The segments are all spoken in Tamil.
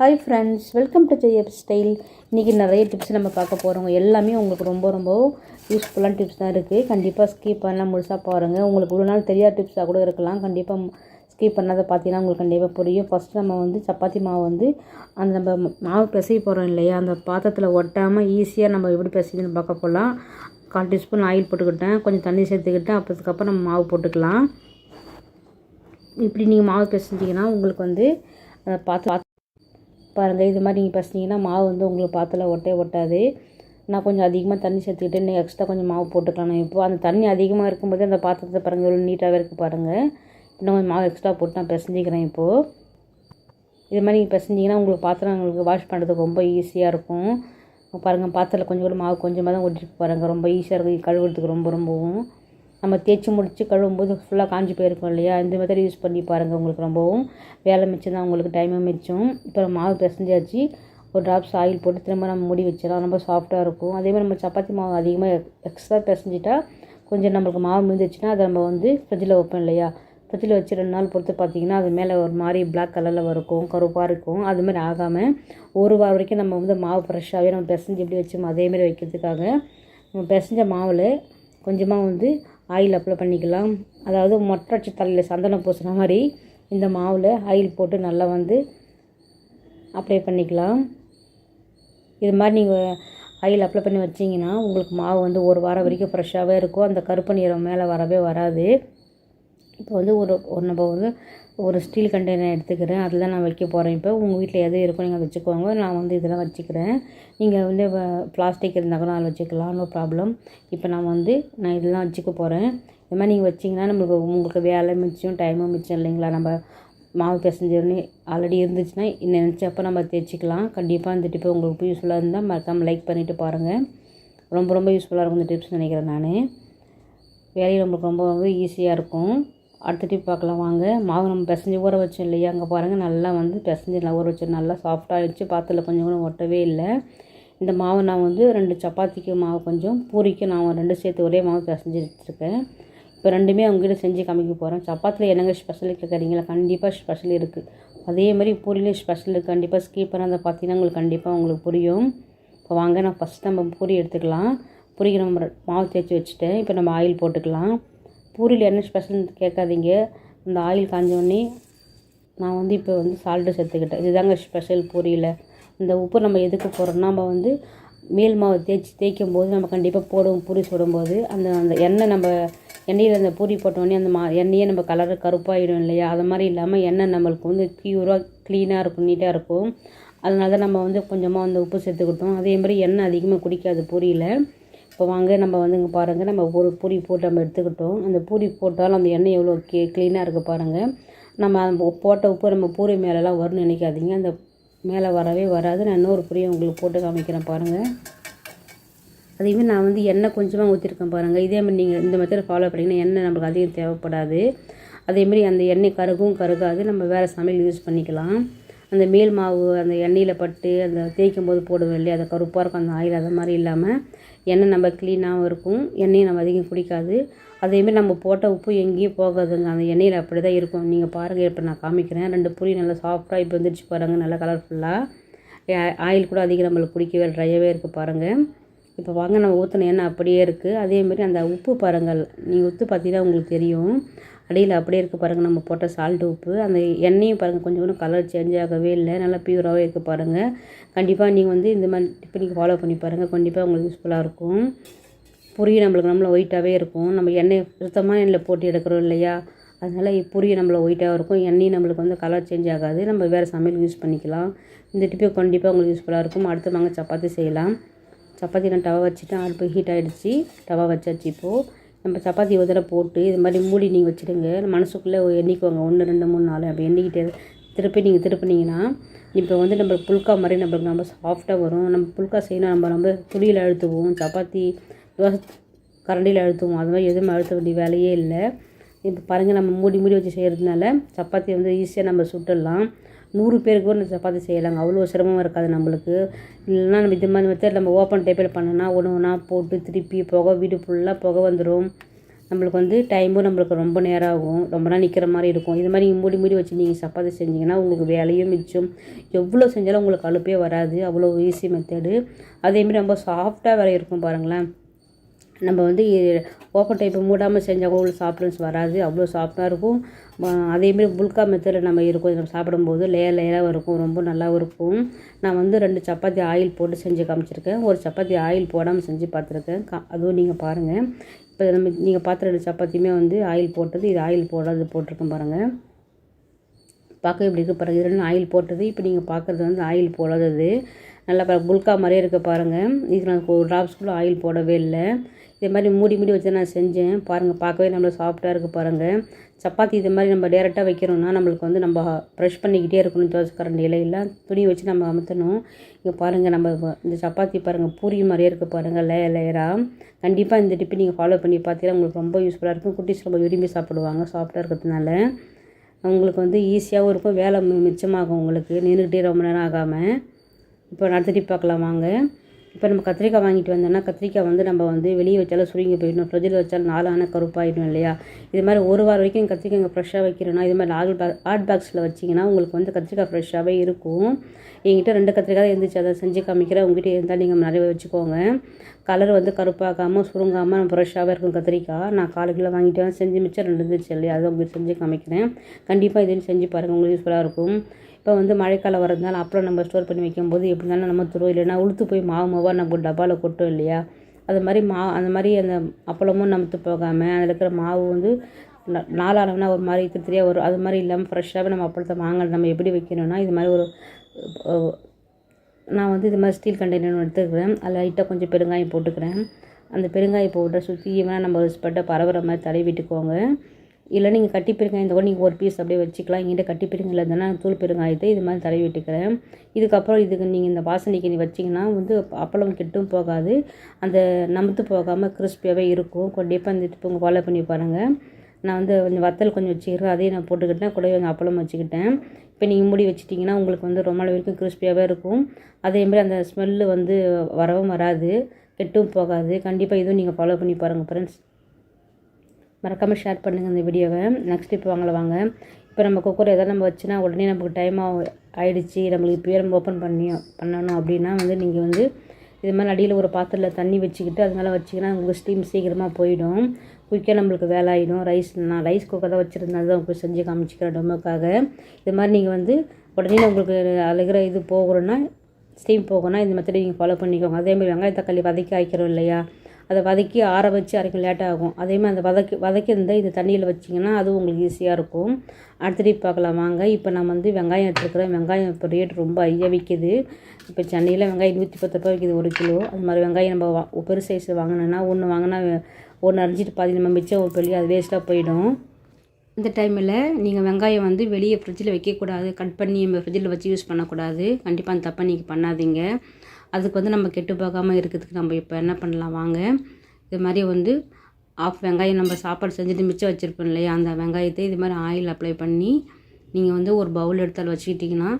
ஹாய் ஃப்ரெண்ட்ஸ் வெல்கம் டு ஜெயப் ஸ்டைல் இன்றைக்கி நிறைய டிப்ஸ் நம்ம பார்க்க போகிறோங்க எல்லாமே உங்களுக்கு ரொம்ப ரொம்ப யூஸ்ஃபுல்லான டிப்ஸ் தான் இருக்குது கண்டிப்பாக ஸ்கிப் பண்ணலாம் முழுசாக பாருங்கள் உங்களுக்கு ஒரு நாள் தெரியாத டிப்ஸாக கூட இருக்கலாம். கண்டிப்பாக ஸ்கிப் பண்ணாத பார்த்தீங்கன்னா உங்களுக்கு கண்டிப்பாக புரியும். ஃபஸ்ட் நம்ம வந்து சப்பாத்தி மாவு வந்து அந்த நம்ம மாவு பிசைய போகிறோம் இல்லையா? அந்த பாத்திரத்தில் ஒட்டாமல் ஈஸியாக நம்ம எப்படி பிசைதுன்னு பார்க்க போகலாம் கால் டீஸ்பூன் ஆயில் போட்டுக்கிட்டேன். கொஞ்சம் தண்ணி சேர்த்துக்கிட்டேன் அப்போதுக்கப்புறம் நம்ம மாவு போட்டுக்கலாம். இப்படி நீங்கள் மாவு பிசைஞ்சிங்கன்னா உங்களுக்கு வந்து பார்த்து பாத்திரம் பாருங்கள் இது மாதிரி நீங்கள் பிசைஞ்சிங்கன்னா மாவு வந்து உங்களுக்கு பாத்தில் ஒட்டே ஒட்டாது. நான் கொஞ்சம் அதிகமாக தண்ணி சேர்த்துக்கிட்டு இன்னும் எக்ஸ்ட்ரா கொஞ்சம் மாவு போட்டுக்கலாம். இப்போது இப்போ அந்த தண்ணி அதிகமாக இருக்கும்போது அந்த பாத்திரத்தை பாருங்கள் எவ்வளோ நீட்டாகவே இருக்குது பாருங்கள் இன்னும் கொஞ்சம் மாவு எக்ஸ்ட்ரா போட்டு நான் பிசைஞ்சிக்கிறேன் இப்போது இது மாதிரி நீங்கள் பிசைஞ்சிங்கன்னா உங்களுக்கு பாத்திரம் உங்களுக்கு வாஷ் பண்ணுறதுக்கு ரொம்ப ஈஸியாக இருக்கும். பாருங்கள் பாத்திரத்தில் கொஞ்சம் கூட மாவு கொஞ்சமாக தான் ஒட்டிட்டு பாருங்கள் ரொம்ப ஈஸியாக இருக்கும் கழுவுறதுக்கு ரொம்ப ரொம்பவும். நம்ம தேய்ச்சி முடித்து கழுவும்போது ஃபுல்லாக காஞ்சி போயிருக்கோம் இல்லையா? இந்த மாதிரி யூஸ் பண்ணி பாருங்கள் உங்களுக்கு ரொம்பவும். வேலை மிச்சம் தான் உங்களுக்கு டைமும் மிச்சம். இப்போ மாவு பிசைஞ்சாச்சு. ஒரு ட்ராப்ஸ் ஆயில் போட்டு திரும்ப நம்ம மூடி வச்சிடலாம். ரொம்ப சாஃப்ட்டாக இருக்கும். அதே மாதிரி நம்ம சப்பாத்தி மாவு அதிகமாக எக்ஸ்ட்ரா பிசைஞ்சிட்டா கொஞ்சம் நம்மளுக்கு மாவு மிந்துச்சுன்னா அதை நம்ம வந்து ஃப்ரிட்ஜில் வைப்போம் இல்லையா? ஃப்ரிட்ஜில் வச்சு ரெண்டு நாள் பொறுத்து பார்த்தீங்கன்னா அது மேலே ஒரு மாதிரி பிளாக் கலரில் இருக்கும் கருப்பாக இருக்கும். அது மாதிரி ஆகாமல் ஒரு வாரம் வரைக்கும் நம்ம வந்து மாவு ஃப்ரெஷ்ஷாகவே நம்ம பிசைஞ்சு எப்படி வச்சோமோ அதேமாரி வைக்கிறதுக்காக நம்ம பிசைஞ்ச மாவில் கொஞ்சமாக வந்து ஆயில் அப்ளை பண்ணிக்கலாம். அதாவது மொட்டை தலையில் சந்தனம் பூசுகிற மாதிரி இந்த மாவில் ஆயில் போட்டு நல்லா வந்து அப்ளை பண்ணிக்கலாம். இது மாதிரி நீங்கள் ஆயில் அப்ளை பண்ணி வச்சிங்கன்னா உங்களுக்கு மாவு வந்து ஒரு வாரம் வரைக்கும் ஃப்ரெஷ்ஷாகவே இருக்கும். அந்த கருப்பு நிறம் மேலே வரவே வராது. இப்போ வந்து ஒரு ஒரு நம்ம வந்து ஒரு ஸ்டீல் கண்டெய்னர் எடுத்துக்கிறேன். அதில் தான் நான் வைக்க போகிறேன் இப்போ உங்கள் வீட்டில் எது இருக்கோ நீங்கள் வச்சுக்கோங்க. நான் வந்து இதெல்லாம் வச்சுக்கிறேன். நீங்கள் வந்து பிளாஸ்டிக் இருந்தால் கூட அதில் வச்சுக்கலாம். நோ ப்ராப்ளம் இப்போ நான் வந்து நான் இதெல்லாம் வச்சுக்க போகிறேன் இது மாதிரி நீங்கள் வச்சிங்கன்னா நம்மளுக்கு உங்களுக்கு வேலை மிச்சம் டைமும் மிச்சம் இல்லைங்களா? நம்ம மாவு பிசைஞ்சோடனே ஆல்ரெடி இருந்துச்சுன்னா நினச்சப்போ நம்ம தேய்ச்சிக்கலாம். கண்டிப்பாக இந்த டிப்பு உங்களுக்கு யூஸ்ஃபுல்லாக இருந்தால் மறக்காமல் லைக் பண்ணிவிட்டு பாருங்கள் ரொம்ப ரொம்ப யூஸ்ஃபுல்லாக இருக்கும் இந்த டிப்ஸ் நினைக்கிறேன் நான். வேலையும் நம்மளுக்கு ரொம்ப ரொம்ப ஈஸியாக இருக்கும். அடுத்த டிப் பார்க்கலாம் வாங்க. மாவு நம்ம பிசைஞ்சு ஊற வச்சோம் இல்லையா? அங்கே பாருங்கள் நல்லா வந்து பிசைஞ்சு நல்லா ஊற வச்சு நல்லா சாஃப்டாக வச்சு பாத்தில் கொஞ்சம் கூட ஒட்டவே இல்லை. இந்த மாவு நான் வந்து ரெண்டு சப்பாத்திக்கு மாவு கொஞ்சம் பூரிக்கு நான் ரெண்டு சேர்த்து ஒரே மாவு பிசைஞ்சு வச்சுருக்கேன். இப்போ ரெண்டுமே அவங்ககிட்ட செஞ்சு காமிக்க போகிறேன் சப்பாத்தியில் என்னங்க ஸ்பெஷல் கேட்குறீங்களா கண்டிப்பாக ஸ்பெஷல் இருக்குது அதே மாதிரி பூரியிலையும் ஸ்பெஷல் இருக்குது கண்டிப்பாக ஸ்கிப் பண்ணாத பார்த்தீங்கன்னா உங்களுக்கு கண்டிப்பாக உங்களுக்கு புரியும். இப்போ வாங்க நான் ஃபஸ்ட் நம்ம பூரி எடுத்துக்கலாம். பூரிக்கு நம்ம மாவு தேய்ச்சி வச்சுட்டேன். இப்போ நம்ம ஆயில் போட்டுக்கலாம். பூரியில் என்ன ஸ்பெஷல்னு கேட்காதீங்க. அந்த ஆயில் காஞ்சோடனே நான் வந்து இப்போ வந்து சால்ட்டு சேர்த்துக்கிட்டேன். இதுதாங்க ஸ்பெஷல் பூரியில். இந்த உப்பு நம்ம எதுக்கு போகிறோம்னா நம்ம வந்து மேல் மாவு தேய்ச்சி தேய்க்கும் போது நம்ம கண்டிப்பாக போடுவோம் பூரி சுடும்போது. அந்த அந்த எண்ணெய் நம்ம எண்ணெயில் அந்த பூரி போட்டோடனே அந்த மா எண்ணெயே நம்ம கலரு கருப்பாகிடும் இல்லையா? அது மாதிரி இல்லாமல் எண்ணெய் நம்மளுக்கு வந்து பியூராக க்ளீனாக இருக்கும் நீட்டாக இருக்கும். அதனால தான் நம்ம வந்து கொஞ்சமாக அந்த உப்பு சேர்த்துக்கிட்டோம். அதே மாதிரி எண்ணெய் அதிகமாக குடிக்காது பூரியில். இப்போ வாங்க நம்ம வந்து இங்கே பாருங்கள் நம்ம ஒரு பூரி போட்டு நம்ம எடுத்துக்கிட்டோம். அந்த பூரி போட்டாலும் அந்த எண்ணெய் எவ்வளோ கே க்ளீனாக இருக்குது பாருங்கள் நம்ம போட்ட உப்பு நம்ம பூரி மேலெலாம் வரும்னு நினைக்காதீங்க. அந்த மேலே வரவே வராது. நான் இன்னொரு பூரியை உங்களுக்கு போட்டு காமிக்கிறேன் பாருங்கள் அதேமாதிரி நான் வந்து எண்ணெய் கொஞ்சமாக ஊற்றிருக்கேன் பாருங்கள் இதேமாதிரி நீங்கள் இந்த மெத்தட் ஃபாலோ பண்ணிங்கன்னா எண்ணெய் நம்மளுக்கு அதிகம் தேவைப்படாது. அதேமாரி அந்த எண்ணெய் கருகும் கருகாது. நம்ம வேறு சமையல் யூஸ் பண்ணிக்கலாம். அந்த மேல் மாவு அந்த எண்ணெயில் பட்டு அந்த தேய்க்கும் போது போடுவோம் இல்லையா? அது கருப்பாக இருக்கும். அந்த ஆயில் அது மாதிரி இல்லாமல் எண்ணெய் நம்ம க்ளீனாகவும் இருக்கும். எண்ணெயை நம்ம அதிகம் குடிக்காது. அதேமாரி நம்ம போட்ட உப்பு எங்கேயும் போகாதுங்க. அந்த எண்ணெயில் அப்படி தான் இருக்கும். நீங்கள் பாருங்கள் இப்போ நான் காமிக்கிறேன். ரெண்டு புளி நல்லா சாஃப்டாக இப்போ வந்துருச்சு பாருங்கள் நல்லா கலர்ஃபுல்லாக ஆயில் கூட அதிகம் நம்மளுக்கு குடிக்கவே ட்ரையாகவே இருக்குது பாருங்கள் இப்போ வாங்க நம்ம ஊற்றின எண்ணெய் அப்படியே இருக்குது அதேமாரி அந்த உப்பு பாருங்கள். நீங்கள் உத்து பார்த்தீங்கன்னா உங்களுக்கு தெரியும். அடியில் அப்படியே இருக்குது பாருங்கள் நம்ம போட்ட சால்ட் உப்பு. அந்த எண்ணெயும் பாருங்கள் கொஞ்சம் கூட கலர் சேஞ்ச் ஆகவே இல்லை. நல்லா பியூராகவே இருக்குது பாருங்கள் கண்டிப்பாக நீங்கள் வந்து இந்த மாதிரி டிப்பு நீங்கள் ஃபாலோ பண்ணி பாருங்கள் கண்டிப்பாக உங்களுக்கு யூஸ்ஃபுல்லாக இருக்கும். பொரிய நம்மளுக்கு நம்மள ஒயிட்டாகவே இருக்கும். நம்ம எண்ணெய் சுத்தமாக எண்ணெயில் போட்டு எடுக்கிறோம் இல்லையா? அதனால் பொரிய நம்மள ஒயிட்டாக இருக்கும். எண்ணெயும் நம்மளுக்கு வந்து கலர் சேஞ்ச் ஆகாது. நம்ம வேறு சமையல் யூஸ் பண்ணிக்கலாம். இந்த டிப்பு கண்டிப்பாக உங்களுக்கு யூஸ்ஃபுல்லாக இருக்கும். அடுத்து வாங்க சப்பாத்தி செய்யலாம். சப்பாத்தி நான் டவா வச்சுட்டேன். அடுப்பு ஹீட் ஆகிடுச்சி டவா வச்சாச்சு இப்போது நம்ம சப்பாத்தி ஒரு தடவை போட்டு இது மாதிரி மூடி நீங்கள் வச்சுடுங்க. மனசுக்குள்ளே எண்ணிக்குவாங்க ஒன்று ரெண்டு மூணு நாலு அப்படி எண்ணிக்கிட்டே திருப்பி நீங்கள் திருப்பினீங்கன்னா இப்போ வந்து நம்ம புல்கா மாதிரி நம்மளுக்கு ரொம்ப சாஃப்டாக வரும். நம்ம புல்கா செய்யணும் நம்ம ரொம்ப துளியில் அழுத்துவோம். சப்பாத்தி தோசை கரண்டியில் அழுத்துவோம். அது மாதிரி எதுவுமே அழுத்த வேண்டிய வேலையே இல்லை. இப்போ பாருங்கள் நம்ம மூடி மூடி வச்சு செய்கிறதுனால சப்பாத்தி வந்து ஈஸியாக நம்ம சுட்டுடலாம். நூறு பேருக்கு கூட சப்பாத்தி செய்யலாங்க. அவ்வளோ சிரமம் இருக்காது நம்மளுக்கு. இல்லைன்னா நம்ம இது மாதிரி மெத்தட் நம்ம ஓப்பன் டைப்பில் பண்ணோன்னா ஒன்று ஒன்றா போட்டு திருப்பி புகை வீடு ஃபுல்லாக புகை வந்துடும் நம்மளுக்கு வந்து டைமும் நம்மளுக்கு ரொம்ப நேரம் ஆகும். ரொம்ப நாள் நிற்கிற மாதிரி இருக்கும். இது மாதிரி மூடி மூடி வச்சு நீங்கள் சப்பாத்தி செஞ்சீங்கன்னா உங்களுக்கு வேலையும் மிச்சம். எவ்வளோ செஞ்சாலும் உங்களுக்கு அழுப்பே வராது. அவ்வளோ ஈஸி மெத்தடு அதேமாரி ரொம்ப சாஃப்டாக வேலை இருக்கும் பாருங்களேன். நம்ம வந்து ஓப்பன் டைப்பு மூடாமல் செஞ்சால் கூட சாஃப்ட்னஸ் வராது. அவ்வளோ சாஃப்டாக இருக்கும். அதேமாரி புல்கா மெத்தடில் நம்ம இருக்கும். நம்ம சாப்பிடும்போது லேயர் லேயராக இருக்கும். ரொம்ப நல்லாவும் இருக்கும். நான் வந்து ரெண்டு சப்பாத்தி ஆயில் போட்டு செஞ்சு காமிச்சிருக்கேன். ஒரு சப்பாத்தி ஆயில் போடாமல் செஞ்சு பார்த்துருக்கேன் கா அதுவும் நீங்கள் பாருங்கள் இப்போ நம்ம நீங்கள் பார்த்து ரெண்டு சப்பாத்தியுமே வந்து ஆயில் போட்டது இது ஆயில் போடாது போட்டிருக்கேன் பாருங்கள் பார்க்க இப்படி இருக்கு பாருங்கள் இது ரெண்டு ஆயில் போட்டது. இப்போ நீங்கள் பார்க்குறது வந்து ஆயில் போடாதது. நல்லா பா புல்கா மாதிரியே இருக்குது பாருங்கள் இது நான் ஒரு ட்ராப்ஸ் கூட ஆயில் போடவே இல்லை. இதே மாதிரி மூடி மூடி வச்சு நான் செஞ்சேன். பாருங்கள் பார்க்கவே நம்மளுக்கு சாஃப்டாக இருக்குது பாருங்கள் சப்பாத்தி இது மாதிரி நம்ம டேரெக்டாக வைக்கிறோம்னா நம்மளுக்கு வந்து நம்ம ப்ரெஷ் பண்ணிக்கிட்டே இருக்கணும் தோசை கரண்டியில் துணி வச்சு நம்ம அமுத்தணும். இங்கே பாருங்கள் நம்ம இந்த சப்பாத்தி பாருங்கள் பூரி மாதிரியே இருக்குது பாருங்கள் லேயர் லேயராக கண்டிப்பாக இந்த டிப்பை நீங்கள் ஃபாலோ பண்ணி பார்த்தீங்கன்னா உங்களுக்கு ரொம்ப யூஸ்ஃபுல்லாக இருக்கும். குட்டிஸ் ரொம்ப விரும்பி சாப்பிடுவாங்க சாஃப்டாக இருக்கிறதுனால. உங்களுக்கு வந்து ஈஸியாகவும் இருக்கும் வேலை மிச்சமாகும் உங்களுக்கு. நின்றுக்கிட்டே ரொம்ப நேரம் ஆகாமல் இப்போ அடுத்த பார்க்கலாம் வாங்க. இப்போ நம்ம கத்திரிக்காய் வாங்கிட்டு வந்தோம்னா கத்திரிக்காய் வந்து நம்ம வந்து வெளியே வச்சாலும் சுருங்கி போயிடணும். ஃப்ரிட்ஜில் வச்சாலும் நாளான கருப்பாயிடும் இல்லையா? இது மாதிரி ஒரு வாரம் வரைக்கும் கத்திரிக்காய் இங்கே ஃப்ரெஷ்ஷாக வைக்கிறோன்னா இது மாதிரி ஆட் பாக் ஹாட் பாக்ஸில் வச்சிங்கன்னா உங்களுக்கு வந்து கத்திரிக்காய் ஃப்ரெஷ்ஷாகவே இருக்கும். எங்கிட்ட ரெண்டு கத்திரிக்காய் தான் இருந்துச்சு. அதை செஞ்சு காமிக்கிறேன். உங்ககிட்ட இருந்தால் நீங்கள் நிறைய வச்சுக்கோங்க. கலர் வந்து கருப்பாக்காமல் சுருங்காமல் ஃப்ரெஷ்ஷாகவே இருக்கும் கத்திரிக்காய். நான் காலு கிலோ வாங்கிட்டு வந்து செஞ்சு மிச்சம் ரெண்டு இருந்துச்சு இல்லையா? அதை உங்களுக்கு செஞ்சு காமிக்கிறேன். கண்டிப்பாக இதையும் செஞ்சு பாருங்கள் உங்களுக்கு யூஸ்ஃபுல்லாக இருக்கும். இப்போ வந்து மழைக்காலம் வரதுனால அப்புறம் நம்ம ஸ்டோர் பண்ணி வைக்கும்போது எப்படி இருந்தாலும் நம்ம துருவோம் இல்லைன்னா உளுத்து போய் மாவு மாவாக நம்ம டப்பாவில் கொட்டும் இல்லையா? அது மாதிரி மா அந்த மாதிரி அந்த அப்பளமும் நமத்து போகாமல் அதில் இருக்கிற மாவு வந்து நாளானவனா ஒரு மாதிரி திருத்திரியாக வரும் அது மாதிரி இல்லாமல் ஃப்ரெஷ்ஷாகவே நம்ம அப்பளத்தை வாங்கல் நம்ம எப்படி வைக்கணும்னா இது மாதிரி ஒரு நான் வந்து இது மாதிரி ஸ்டீல் கண்டெய்னர் எடுத்துக்கிறேன். அதில் லைட்டாக கொஞ்சம் பெருங்காயம் போட்டுக்கிறேன். அந்த பெருங்காய பவுடரை சுற்றி வேணால் நம்ம ஒரு ஸ்பெட்டை பரவுற மாதிரி தடவி விட்டுக்கோங்க. இல்லை நீங்கள் கட்டி பெருங்காயம் கூட நீங்கள் ஒரு பீஸ் அப்படியே வச்சுக்கலாம். எங்கிட்ட கட்டி பெருங்காயம் இல்லைன்னா தூள் பெருங்காயத்தை இது மாதிரி தடவி விட்டுக்கிறேன். இதுக்கப்புறம் இதுக்கு நீங்கள் இந்த வாசனைக்கு நீ வச்சிங்கன்னா வந்து அப்பளம் கெட்டும் போகாது. அந்த நமுத்து போகாமல் கிறிஸ்பியாகவே இருக்கும். கண்டிப்பாக இந்த டிப்பு உங்கள் ஃபாலோ பண்ணி பாருங்கள் நான் வந்து கொஞ்சம் வத்தல் கொஞ்சம் வச்சுக்கிறேன். அதையும் நான் போட்டுக்கிட்டேன் கூட கொஞ்சம் அப்பளம் வச்சுக்கிட்டேன். இப்போ நீங்கள் மூடி வச்சிட்டிங்கன்னா உங்களுக்கு வந்து ரொம்ப நாள் வரைக்கும் கிறிஸ்பியாகவே இருக்கும். அதே மாதிரி அந்த ஸ்மெல்லு வந்து வரவும் வராது. கெட்டும் போகாது. கண்டிப்பாக இதுவும் நீங்கள் ஃபாலோ பண்ணி பாருங்கள் ஃப்ரெண்ட்ஸ் மறக்காமல் ஷேர் பண்ணுங்கள் இந்த வீடியோவை நெக்ஸ்ட் இப்போ வாங்கல வாங்க. இப்போ நம்ம குக்கர் எதாவது நம்ம வச்சுனா உடனே நமக்கு டைம் ஆகிடுச்சி நம்மளுக்கு இப்போயே நம்ம ஓப்பன் பண்ணி பண்ணணும் அப்படின்னா வந்து நீங்கள் வந்து இது மாதிரி அடியில் ஒரு பாத்திரத்தில் தண்ணி வச்சுக்கிட்டு அது மேலே வச்சிங்கன்னா உங்களுக்கு ஸ்டீம் சீக்கிரமாக போயிடும். குயிக்காக நம்மளுக்கு வேலை ஆகிடும் ரைஸ் நான் ரைஸ் குக்கர் தான் வச்சுருந்தேன். தான் உங்களுக்கு செஞ்சு காமிச்சிக்கிறேன் டொமோக்காக. இது மாதிரி நீங்கள் வந்து உடனே உங்களுக்கு அழுகிற இது போகிறோன்னா ஸ்டீம் போகணும்னா இந்த மெத்தடை நீங்கள் ஃபாலோ பண்ணிக்கோங்க. அதே மாதிரி தக்காளி வதக்கி ஆய்க்கிறோம் இல்லையா? அதை வதக்கி ஆற வச்சு அரைக்கும் லேட் ஆகும். அதே மாதிரி அந்த வதக்கி வதக்கியிருந்த இந்த தண்ணியில் வச்சிங்கன்னா அதுவும் உங்களுக்கு ஈஸியாக இருக்கும். அடுத்தடி பார்க்கலாம். வாங்க இப்போ நான் வந்து வெங்காயம் எடுத்துருக்குறேன். வெங்காயம் இப்போ ரேட் ரொம்ப ஐயா விற்கிது இப்போ சென்னையில் வெங்காயம் நூற்றி பத்து ரூபா விற்கிது ஒரு கிலோ. அது மாதிரி வெங்காயம் நம்ம வா பெரு சைஸில் வாங்கினோன்னா ஒன்று வாங்கினா ஒன்று அரைஞ்சிட்டு பாதி நம்ம மிச்சம் ஒரு பெரிய அது வேஸ்ட்டாக போயிடும். இந்த டைமில் நீங்கள் வெங்காயம் வந்து வெளியே ஃப்ரிட்ஜில் வைக்கக்கூடாது. கட் பண்ணி நம்ம ஃப்ரிட்ஜில் வச்சு யூஸ் பண்ணக்கூடாது. கண்டிப்பாக அந்த தப்பை நீங்கள் பண்ணாதீங்க. அதுக்கு வந்து நம்ம கெட்டு போகாமல் இருக்கிறதுக்கு நம்ம இப்போ என்ன பண்ணலாம்? வாங்க. இது மாதிரி வந்து ஆஃப் வெங்காயம் நம்ம சாப்பாடு செஞ்சுட்டு மிச்சம் வச்சுருப்போம் இல்லையா? அந்த வெங்காயத்தை இது மாதிரி ஆயில் அப்ளை பண்ணி நீங்கள் வந்து ஒரு பவுல் எடுத்தால் வச்சுக்கிட்டிங்கன்னா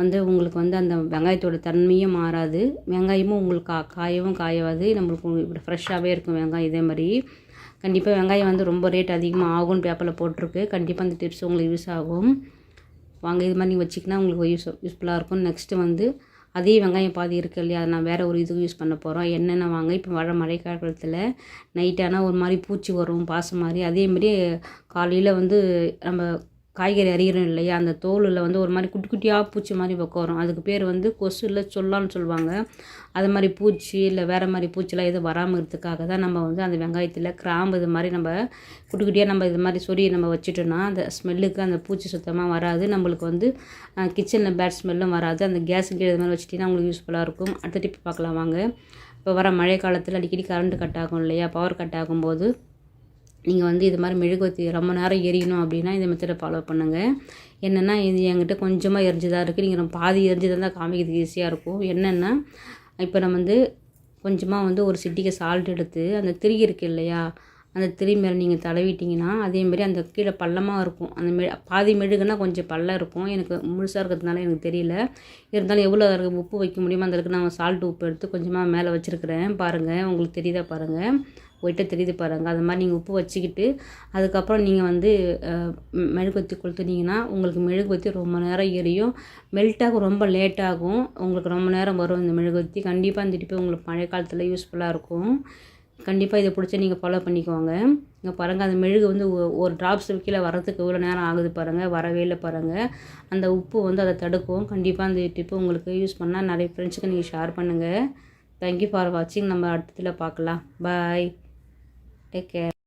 வந்து உங்களுக்கு வந்து அந்த வெங்காயத்தோட தன்மையும் மாறாது. வெங்காயமும் உங்களுக்கு கா காயவும் காயவாது நம்மளுக்கு இப்படி ஃப்ரெஷ்ஷாகவே இருக்கும் வெங்காயம் இதே மாதிரி. கண்டிப்பாக வெங்காயம் வந்து ரொம்ப ரேட் அதிகமாக ஆகும்னு பேப்பரில் போட்டிருக்கு. கண்டிப்பாக அந்த டிப்ஸ் உங்களுக்கு யூஸ் ஆகும். வாங்க இது மாதிரி நீங்கள் வச்சிங்கன்னா உங்களுக்கு யூஸ் யூஸ்ஃபுல்லாக இருக்கும். நெக்ஸ்ட்டு வந்து அதே வெங்காயம் பாதி இருக்குது இல்லையா? அதை நான் வேறு ஒரு இதுக்கு யூஸ் பண்ண போகிறோம் என்னென்ன வாங்க? இப்போ வர மழைக்காலத்தில் நைட்டானால் ஒரு மாதிரி பூச்சி வரும் பாசம் மாதிரி. அதேமாரி காலையில் வந்து நம்ம காய்கறி அறிகிறோம் இல்லையா? அந்த தோலில் வந்து ஒரு மாதிரி குட்டி குட்டியாக பூச்சி மாதிரி உட்காரும் அதுக்கு பேர் வந்து கொசு இல்லை சொல்லான்னு சொல்லுவாங்க. அது மாதிரி பூச்சி இல்லை வேறு மாதிரி பூச்சிலாம் எதுவும் வராமல் இருக்கிறதுக்காக தான் நம்ம வந்து அந்த வெங்காயத்தில் கிராம்பு இது மாதிரி நம்ம குட்டி குட்டியாக நம்ம இது மாதிரி சொறி நம்ம வச்சுட்டோன்னா அந்த ஸ்மெல்லுக்கு அந்த பூச்சி சுத்தமாக வராது. நம்மளுக்கு வந்து கிச்சனில் பேட் ஸ்மெல்லும் வராது. அந்த கேஸ் கீழே இது மாதிரி வச்சுட்டிங்கன்னா உங்களுக்கு யூஸ்ஃபுல்லாக இருக்கும். அடுத்த டிப் பார்க்கலாம் வாங்க. இப்போ வர மழை காலத்தில் அடிக்கடி கரண்ட் கட் ஆகும் இல்லையா? பவர் கட் ஆகும்போது நீங்கள் வந்து இது மாதிரி மெழுகுவத்தி ரொம்ப நேரம் எரியணும் அப்படின்னா இந்த மெத்தடை ஃபாலோ பண்ணுங்கள் என்னென்னா இது என்கிட்ட கொஞ்சமாக எரிஞ்சுதான் இருக்குது நீங்கள் நம்ம பாதி எரிஞ்சுதான் தான் காமிக்கிறதுக்கு ஈஸியாக இருக்கும். என்னென்னா இப்போ நம்ம வந்து கொஞ்சமாக வந்து ஒரு சிட்டிக்கு சால்ட் எடுத்து அந்த திரி இருக்கு இல்லையா? அந்த திரி மேலே நீங்கள் தடவிட்டிங்கன்னா அதேமாரி அந்த கீழே பள்ளமாக இருக்கும். அந்த மெ பாதி மெழுகுனா கொஞ்சம் பள்ளம் இருக்கும். எனக்கு முழுசாக இருக்கிறதுனால எனக்கு தெரியல. இருந்தாலும் எவ்வளோ உப்பு வைக்க முடியுமோ அந்த அளவுக்கு நான் சால்ட் உப்பு எடுத்து கொஞ்சமாக மேலே வச்சுருக்கிறேன். பாருங்கள் உங்களுக்கு தெரியுதா பாருங்கள் ஒயிட்டாக தெரியுது பாருங்கள் அது மாதிரி நீங்கள் உப்பு வச்சுக்கிட்டு அதுக்கப்புறம் நீங்கள் வந்து மெழுகுவத்தி கொளுத்துனீங்கன்னா உங்களுக்கு மெழுகுவத்தி ரொம்ப நேரம் எரியும். மெல்ட்டாகும் ரொம்ப லேட்டாகும் உங்களுக்கு ரொம்ப நேரம் வரும் இந்த மெழுகுவர்த்தி கண்டிப்பாக இந்த டிப்பு உங்களுக்கு மழை காலத்தில் யூஸ்ஃபுல்லாக இருக்கும். கண்டிப்பாக இதை பிடிச்சி நீங்கள் ஃபாலோ பண்ணிக்கோங்க. இங்கே பாருங்கள் அந்த மெழுகு வந்து ஒ- ஒரு ட்ராப்ஸ் கீழே வரதுக்கு இவ்வளோ நேரம் ஆகுது பாருங்கள் வரவே இல்லை பாருங்கள் அந்த உப்பு வந்து அதை தடுக்கும். கண்டிப்பாக அந்த டிப்பு உங்களுக்கு யூஸ் பண்ணால் நிறைய ஃப்ரெண்ட்ஸுக்கு நீங்கள் ஷேர் பண்ணுங்கள் தேங்க்யூ ஃபார் வாட்சிங் நம்ம அடுத்ததில் பார்க்கலாம். பாய் 那个。